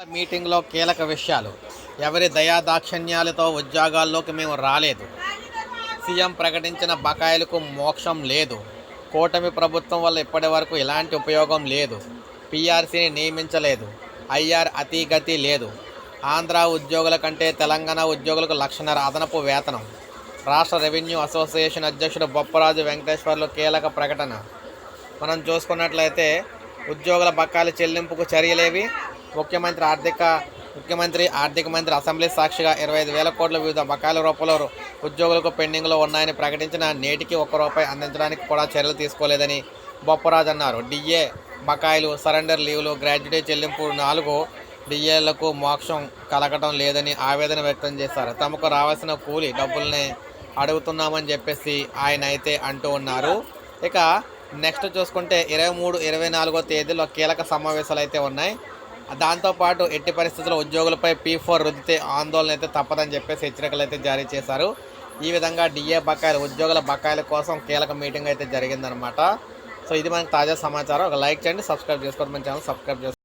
మీటింగ్లో కీలక విషయాలు. ఎవరి దయా దాక్షిణ్యాలతో ఉద్యోగాల్లోకి మేము రాలేదు. సీఎం ప్రకటించిన బకాయిలకు మోక్షం లేదు. కూటమి ప్రభుత్వం వల్ల ఇప్పటి వరకు ఎలాంటి ఉపయోగం లేదు. పీఆర్సీని నియమించలేదు. ఐఆర్ అతిగతి లేదు. ఆంధ్ర ఉద్యోగుల కంటే తెలంగాణ ఉద్యోగులకు లక్షన్నర అదనపు వేతనం. రాష్ట్ర రెవెన్యూ అసోసియేషన్ అధ్యక్షుడు బొప్పరాజు వెంకటేశ్వర్లు కీలక ప్రకటన. మనం చూసుకున్నట్లయితే ఉద్యోగుల బకాయిల చెల్లింపుకు చర్యలేవి. ముఖ్యమంత్రి ఆర్థిక ముఖ్యమంత్రి ఆర్థిక మంత్రి అసెంబ్లీ సాక్షిగా ఇరవై ఐదు వేల కోట్ల వివిధ బకాయిల రూపంలో ఉద్యోగులకు పెండింగ్లో ఉన్నాయని ప్రకటించిన నేటికి ఒక్క రూపాయి అందించడానికి కూడా చర్యలు తీసుకోలేదని బొప్పరాజు అన్నారు. డిఏ బకాయిలు సరెండర్ లీవ్లు గ్రాడ్యుటీ చెల్లింపు నాలుగు డిఏలకు మోక్షం కలగటం లేదని ఆవేదన వ్యక్తం చేశారు. తమకు రావాల్సిన కూలి డబ్బుల్ని అడుగుతున్నామని చెప్పేసి ఆయన అయితే అంటూ ఉన్నారు. ఇక నెక్స్ట్ చూసుకుంటే ఇరవై మూడు ఇరవై నాలుగో తేదీలో కీలక సమావేశాలు అయితే ఉన్నాయి. దాంతోపాటు ఎట్టి పరిస్థితుల్లో ఉద్యోగులపై పీ ఫోర్ రుద్దితే ఆందోళన అయితే తప్పదని చెప్పేసి హెచ్చరికలు అయితే జారీ చేశారు. ఈ విధంగా డిఏ బకాయిలు ఉద్యోగుల బకాయిల కోసం కీలక మీటింగ్ అయితే జరిగిందనమాట సో ఇది మనకి తాజా సమాచారం. ఒక లైక్ చేయండి సబ్స్క్రైబ్ చేసుకోండి మన ఛానల్ సబ్స్క్రైబ్ చేసుకోండి.